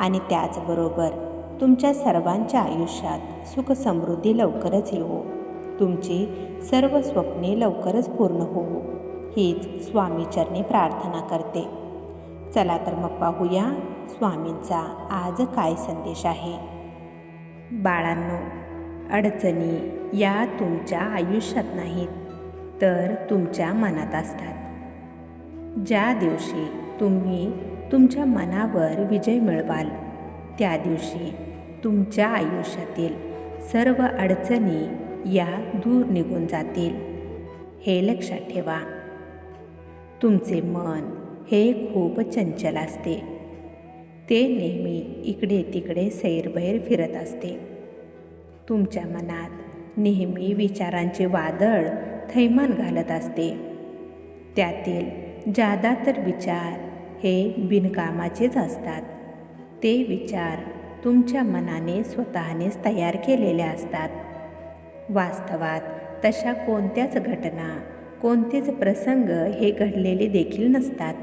आणि त्याचबरोबर तुमच्या सर्वांच्या आयुष्यात सुखसमृद्धी लवकरच येवो. तुमची सर्व स्वप्ने लवकरच पूर्ण होवो. हीच स्वामीचरणी प्रार्थना करते. चला तर मग पाहूया स्वामींचा आज काय संदेश आहे. बाळांनो अडचणी या तुमच्या आयुष्यात नाहीत तर तुमच्या मनात असतात. ज्या दिवशी तुम्ही तुमच्या मनावर विजय मिळवाल. त्या दिवशी तुमच्या आयुष्यातील सर्व अडचणी या दूर निघून जातील. हे लक्षात ठेवा. तुमचे मन हे खूप चंचल असते. ते नेहमी इकडे तिकडे सैरभैर फिरत असते. तुमच्या मनात नेहमी विचारांचे वादळ थैमान घालत असते. त्यातील जादा तर विचार हे बिनकामाचेच असतात. ते विचार तुमच्या मनाने स्वतःनेच तयार केलेले असतात. वास्तवात तशा कोणत्याच घटना कोणतेच प्रसंग हे घडलेले देखील नसतात.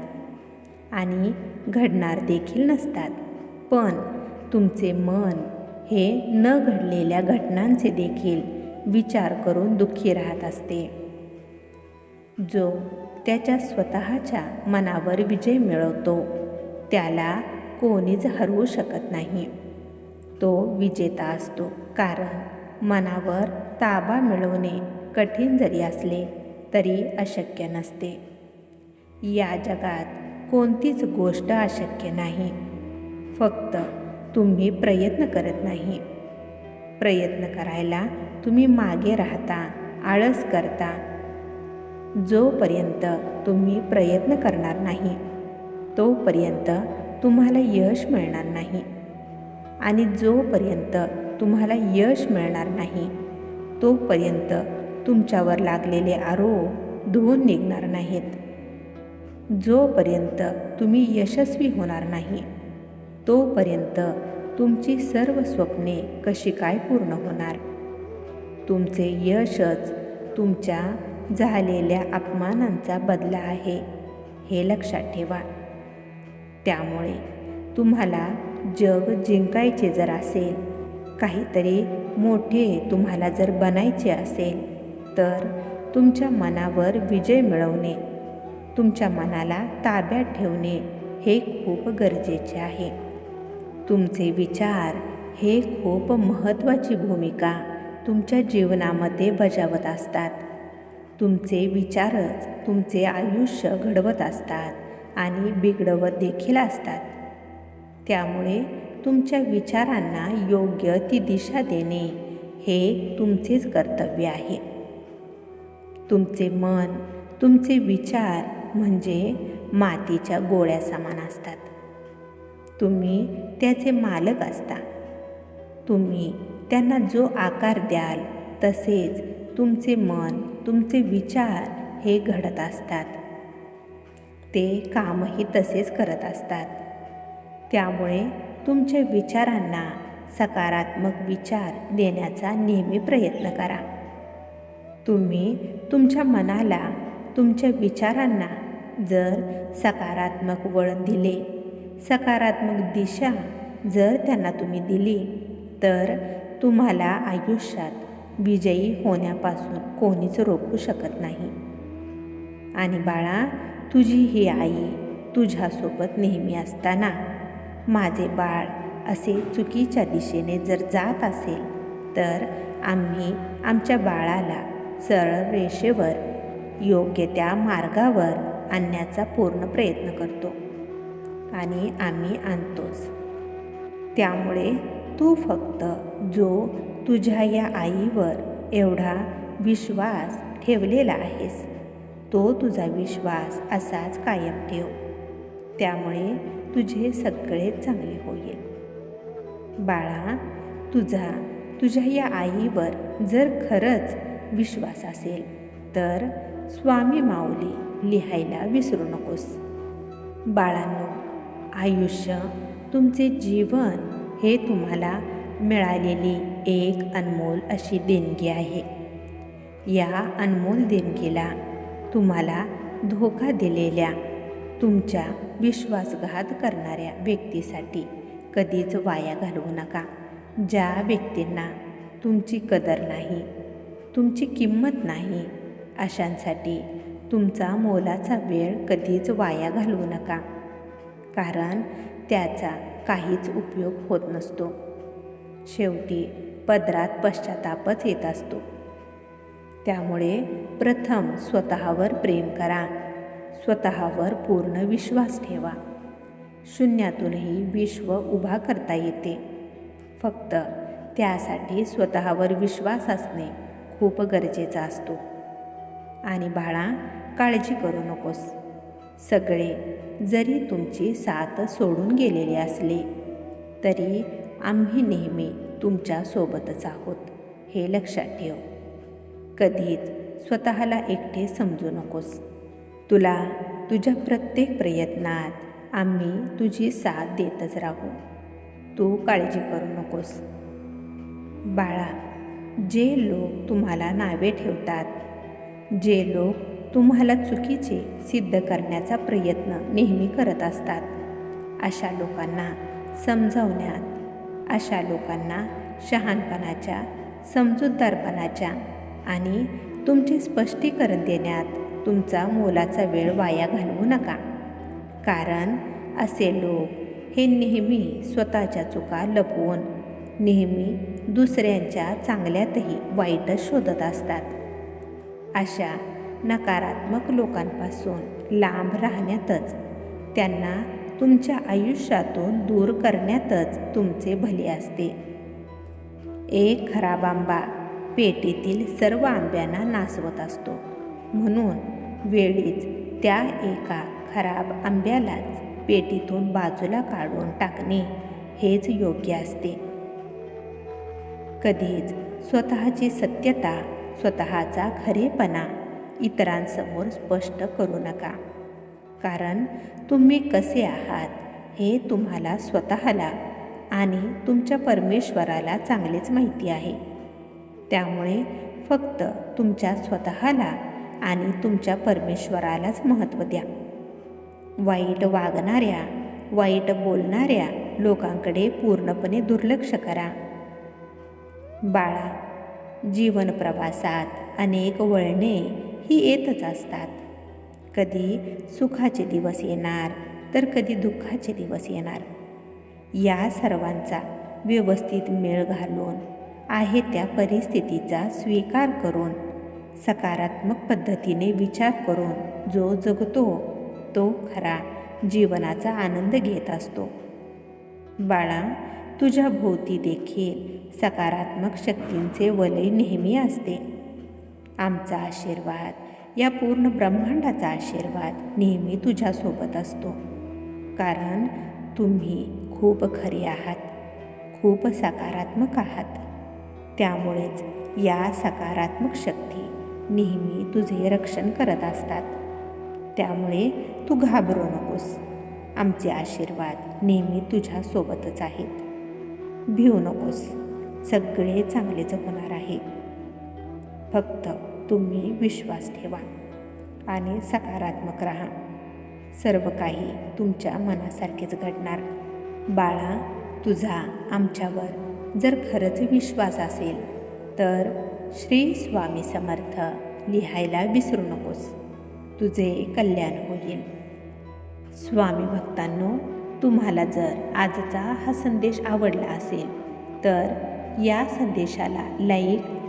आणि घडणार देखील नसतात. पण तुमचे मन हे न घडलेल्या घटनांचे देखील विचार करून दुःखी राहत असते. जो त्याच्या स्वतःच्या मनावर विजय मिळवतो. त्याला कोणीच हरवू शकत नाही. तो विजेता असतो कारण मनावर ताबा मिळवणे कठीण जरी असले तरी अशक्य नसते. या जगात कोणतीच गोष्ट अशक्य नाही. फक्त तुम्ही प्रयत्न करत नाही. प्रयत्न करायला तुम्ही मागे राहता आळस करता जोपर्यंत तुम्ही प्रयत्न करणार नाही तोपर्यंत तुम्हाला यश मिळणार नाही. आणि जोपर्यंत तुम्हाला यश मिळणार नाही तोपर्यंत तुमच्यावर लागलेले आरोप धुवून निघणार नाहीत. जोपर्यंत तुम्ही यशस्वी होणार नाही तोपर्यंत तुमची सर्व स्वप्ने कशी काय पूर्ण होणार? तुमचे यशच तुमच्या झालेल्या अपमानांचा बदला आहे हे लक्षात ठेवा. त्यामुळे तुम्हाला जग जिंकायचे जर असेल काहीतरी मोठे तुम्हाला जर बनायचे असेल तर तुमच्या मनावर विजय मिळवणे तुमच्या मनाला ताब्यात ठेवणे हे खूप गरजेचे आहे. तुमचे विचार हे खूप महत्त्वाची भूमिका तुमच्या जीवनामध्ये बजावत असतात. तुमचे विचारच तुमचे आयुष्य घडवत असतात आणि बिघडवत देखील असतात. त्यामुळे तुमच्या विचारांना योग्य ती दिशा देणे हे तुमचेच कर्तव्य आहे. तुमचे मन तुमचे विचार म्हणजे मातीच्या गोळ्या समान असतात. तुम्ही त्याचे मालक असता. तुम्ही त्यांना जो आकार द्याल तसेच तुमचे मन तुमचे विचार हे घडत असतात. ते कामही तसेच करत असतात. त्यामुळे तुमच्या विचारांना सकारात्मक विचार देण्याचा नेहमी प्रयत्न करा. तुम्ही तुमच्या मनाला तुमच्या विचारांना जर सकारात्मक वळण दिले सकारात्मक दिशा जर त्यांना तुम्ही दिली तर तुम्हाला आयुष्यात विजयी होण्यापासून कोणीच रोखू शकत नाही. आणि बाळा तुझी ही आई तुझ्यासोबत नेहमी असताना माझे बाळ असे चुकीच्या दिशेने जर जात असेल तर आम्ही आमच्या बाळाला सरळ रेषेवर योग्य त्या मार्गावर आणण्याचा पूर्ण प्रयत्न करतो. आणि आम्ही आणतोच. त्यामुळे तू फक्त जो तुझ्या या आईवर एवढा विश्वास ठेवलेला आहेस तो तुझा विश्वास असाच कायम ठेव. त्यामुळे तुझे सगळे चांगले होईल. बाळा तुझा तुझ्या या आईवर जर खरंच विश्वास असेल तर स्वामी माऊली लिहायला विसरू नकोस. बाळांनो आयुष्य तुमचे जीवन हे तुम्हाला मिळालेली एक अनमोल अशी देणगी आहे. या अनमोल देणगीला तुम्हाला धोका दिलेल्या तुमच्या विश्वासघात करणाऱ्या व्यक्तीसाठी कधीच वाया घालवू नका. ज्या व्यक्तींना तुमची कदर नाही तुमची किंमत नाही अशांसाठी तुमचा मोलाचा वेळ कधीच वाया घालवू नका. कारण त्याचा काहीच उपयोग होत नसतो. शेवटी पदरात पश्चातापच येत असतो. त्यामुळे प्रथम स्वतःवर प्रेम करा. स्वतःवर पूर्ण विश्वास ठेवा. शून्यातूनही विश्व उभा करता येते. फक्त त्यासाठी स्वतःवर विश्वास असणे खूप गरजेचा असतो. आणि बाळा काळजी करू नकोस. सगळे जरी तुमची साथ सोडून गेलेले असले तरी आम्ही नेहमी तुमच्यासोबतच आहोत हे लक्षात ठेव. कधीच स्वतःला एकटे समजू नकोस. तुला तुझ्या प्रत्येक प्रयत्नात आम्ही तुझी साथ देतच राहू. तू काळजी करू नकोस. बाळा जे लोक तुम्हाला नावे ठेवतात जे लोक तुम्हाला चुकीचे सिद्ध करण्याचा प्रयत्न नेहमी करत असतात. अशा लोकांना समजावण्यात अशा लोकांना शहाणपणाच्या समजूतदारपणाच्या आणि तुमचे स्पष्टीकरण देण्यात तुमचा मोलाचा वेळ वाया घालवू नका. कारण असे लोक हे नेहमी स्वतःच्या चुका लपवून नेहमी दुसऱ्यांच्या चांगल्यातही वाईटच शोधत असतात. अशा नकारात्मक लोकांपासून लांब राहण्यातच त्यांना तुमच्या आयुष्यातून दूर करण्यातच तुमचे भले असते. एक खराब आंबा पेटीतील सर्व आंब्यांना नासवत असतो. म्हणून वेळीच त्या एका खराब आंब्यालाच पेटीतून बाजूला काढून टाकणे हेच योग्य असते. कधीच स्वतःची सत्यता स्वतःचा खरेपणा इतरांसमोर स्पष्ट करू नका. कारण तुम्ही कसे आहात हे तुम्हाला स्वतःला आणि तुमच्या परमेश्वराला चांगलेच माहिती आहे. त्यामुळे फक्त तुमच्या स्वतःला आणि तुमच्या परमेश्वरालाच महत्त्व द्या. वाईट वागणाऱ्या वाईट बोलणाऱ्या लोकांकडे पूर्णपणे दुर्लक्ष करा. बाळा जीवन प्रवासात अनेक वळणे ही येतच असतात. कधी सुखाचे दिवस येणार तर कधी दुःखाचे दिवस येणार. या सर्वांचा व्यवस्थित मेळ घालून आहे त्या परिस्थितीचा स्वीकार करून सकारात्मक पद्धतीने विचार करून जो जगतो तो खरा जीवनाचा आनंद घेत असतो. बाळा तुझ्या भोवती देखील सकारात्मक शक्तींचे वलय नेहमी असते. आमचा आशीर्वाद. या पूर्ण ब्रह्मांडाचा आशीर्वाद नेहमी तुझ्यासोबत असतो. कारण तुम्ही खूप खरे आहात. खूप सकारात्मक आहात. त्यामुळेच या सकारात्मक शक्ती नेहमी तुझे रक्षण करत असतात. त्यामुळे तू घाबरू नकोस. आमचे आशीर्वाद नेहमी तुझ्यासोबतच आहेत. भिवू नकोस. सगळे चांगलेच होणार आहे. फक्त तुम्ही विश्वास ठेवा आणि सकारात्मक राहा. सर्व काही तुमच्या मनासारखेच घडणार. बाळा तुझा आमच्यावर जर खरंच विश्वास असेल तर श्री स्वामी समर्थ लिहायला विसरू नकोस. तुझे कल्याण होईल. स्वामी भक्तांनो तुम्हाला जर आजचा हा संदेश आवडला असेल तर या संदेशाला लाईक